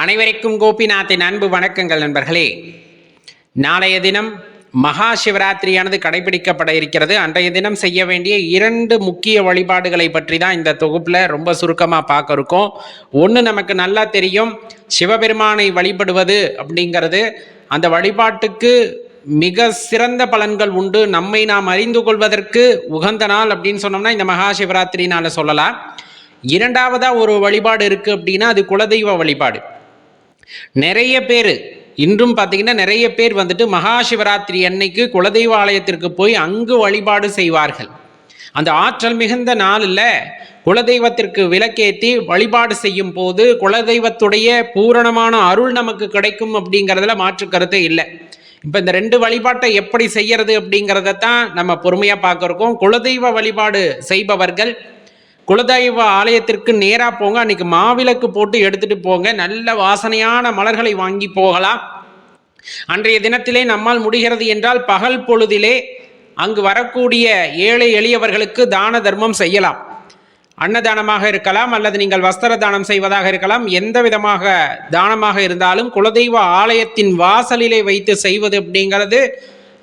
அனைவருக்கும் கோபிநாத்தின் அன்பு வணக்கங்கள் நண்பர்களே. நாளைய தினம் மகா சிவராத்திரியானது கடைபிடிக்கப்பட இருக்கிறது. அன்றைய தினம் செய்ய வேண்டிய இரண்டு முக்கிய வழிபாடுகளை பற்றி தான் இந்த தொகுப்பில் ரொம்ப சுருக்கமாக பார்க்க இருக்கோம். ஒன்று நமக்கு நல்லா தெரியும். சிவபெருமானை வழிபடுவது அப்படிங்கிறது. அந்த வழிபாட்டுக்கு மிக சிறந்த பலன்கள் உண்டு. நம்மை நாம் அறிந்து கொள்வதற்கு உகந்த நாள் அப்படின்னு சொன்னோம்னா இந்த மகா சிவராத்திரினால சொல்லலாம். இரண்டாவதாக ஒரு வழிபாடு இருக்குது அப்படின்னா அது குலதெய்வ வழிபாடு. நிறைய பேர் இன்றும் பார்த்தீங்கன்னா நிறைய பேர் வந்துட்டு மகா சிவராத்திரி அன்னைக்கு குலதெய்வ ஆலயத்திற்கு போய் அங்கு வழிபாடு செய்வார்கள். அந்த ஆற்றல் மிகுந்த நாளில் குலதெய்வத்திற்கு விளக்கேற்றி வழிபாடு செய்யும் போது குலதெய்வத்துடைய பூரணமான அருள் நமக்கு கிடைக்கும் அப்படிங்கிறதுல மாற்று கருத்தே இல்லை. இப்போ இந்த ரெண்டு வழிபாட்டை எப்படி செய்யறது அப்படிங்கிறத தான் நம்ம பொறுமையாக பார்க்குறோம். குலதெய்வ வழிபாடு செய்பவர்கள் குலதெய்வ ஆலயத்திற்கு நேராக போங்க. அன்னைக்கு மாவிளக்கு போட்டு எடுத்துட்டு போங்க. நல்ல வாசனையான மலர்களை வாங்கி போகலாம். அன்றைய தினத்திலே நம்மால் முடிகிறது என்றால் பகல் பொழுதிலே அங்கு வரக்கூடிய ஏழை எளியவர்களுக்கு தான தர்மம் செய்யலாம். அன்னதானமாக இருக்கலாம் அல்லது நீங்கள் வஸ்திர தானம் செய்வதாக இருக்கலாம். எந்த விதமாக தானமாக இருந்தாலும் குலதெய்வ ஆலயத்தின் வாசலிலே வைத்து செய்வது அப்படிங்கிறது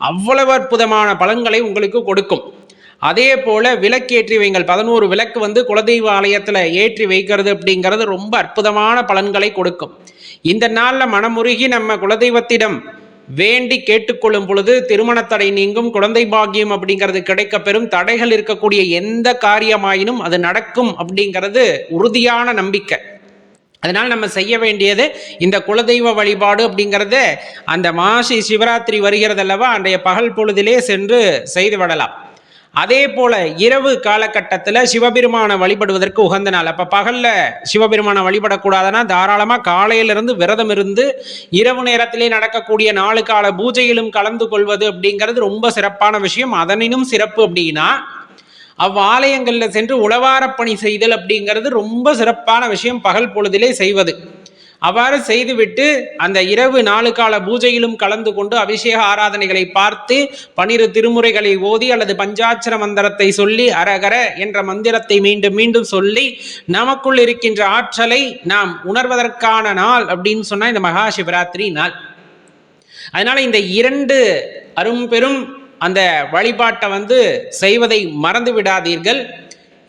அவ்வளவு அற்புதமான பலன்களை உங்களுக்கு கொடுக்கும். அதே போல விளக்கேற்றி வைங்கள். பதினோரு விளக்கு வந்து குலதெய்வ ஆலயத்தில் ஏற்றி வைக்கிறது அப்படிங்கிறது ரொம்ப அற்புதமான பலன்களை கொடுக்கும். இந்த நாளில் மனமுருகி நம்ம குலதெய்வத்திடம் வேண்டி கேட்டுக்கொள்ளும் பொழுது திருமணத்தடை நீங்கும் குழந்தை பாக்கியம் அப்படிங்கிறது கிடைக்க பெறும் தடைகள் இருக்கக்கூடிய எந்த காரியமாயினும் அது நடக்கும் அப்படிங்கிறது உறுதியான நம்பிக்கை. அதனால் நம்ம செய்ய வேண்டியது இந்த குலதெய்வ வழிபாடு அப்படிங்கிறத அந்த மாசி சிவராத்திரி வருகிறதல்லவா அன்றைய பகல் பொழுதிலே சென்று செய்து விடலாம். அதே போல இரவு காலகட்டத்தில் சிவபெருமானை வழிபடுவதற்கு உகந்த நாள். அப்போ பகலில் சிவபெருமானை வழிபடக்கூடாதுன்னா தாராளமாக காலையிலிருந்து விரதம் இருந்து இரவு நேரத்திலே நடக்கக்கூடிய நாலு கால பூஜையிலும் கலந்து கொள்வது அப்படிங்கிறது ரொம்ப சிறப்பான விஷயம். அதனினும் சிறப்பு அப்படின்னா அவ்வாலயங்களில் சென்று உளவாரப் பணி செய்தல் அப்படிங்கிறது ரொம்ப சிறப்பான விஷயம் பகல் பொழுதிலே செய்வது. அவ்வாறு செய்துவிட்டு அந்த இரவு நாலு கால பூஜையிலும் கலந்து கொண்டு அபிஷேக ஆராதனைகளை பார்த்து பனிரு திருமுறைகளை ஓதி அல்லது பஞ்சாட்சர மந்திரத்தை சொல்லி அரகர என்ற மந்திரத்தை மீண்டும் மீண்டும் சொல்லி நமக்குள் இருக்கின்ற ஆற்றலை நாம் உணர்வதற்கான நாள் அப்படின்னு சொன்னால் இந்த மகா சிவராத்திரி நாள். அதனால இந்த இரண்டு அரும்பெரும் அந்த வழிபாட்டை வந்து செய்வதை மறந்து விடாதீர்கள்.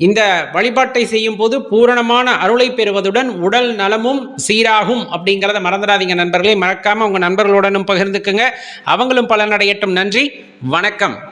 இந்த வழிபாட்டை செய்யும் போது பூரணமான அருளை பெறுவதுடன் உடல் நலமும் சீராகும் அப்படிங்கிறத மறந்துடாதீங்க நண்பர்களே. மறக்காம உங்க நண்பர்களுடனும் பகிர்ந்துக்குங்க. அவங்களும் பலனடையட்டும். நன்றி. வணக்கம்.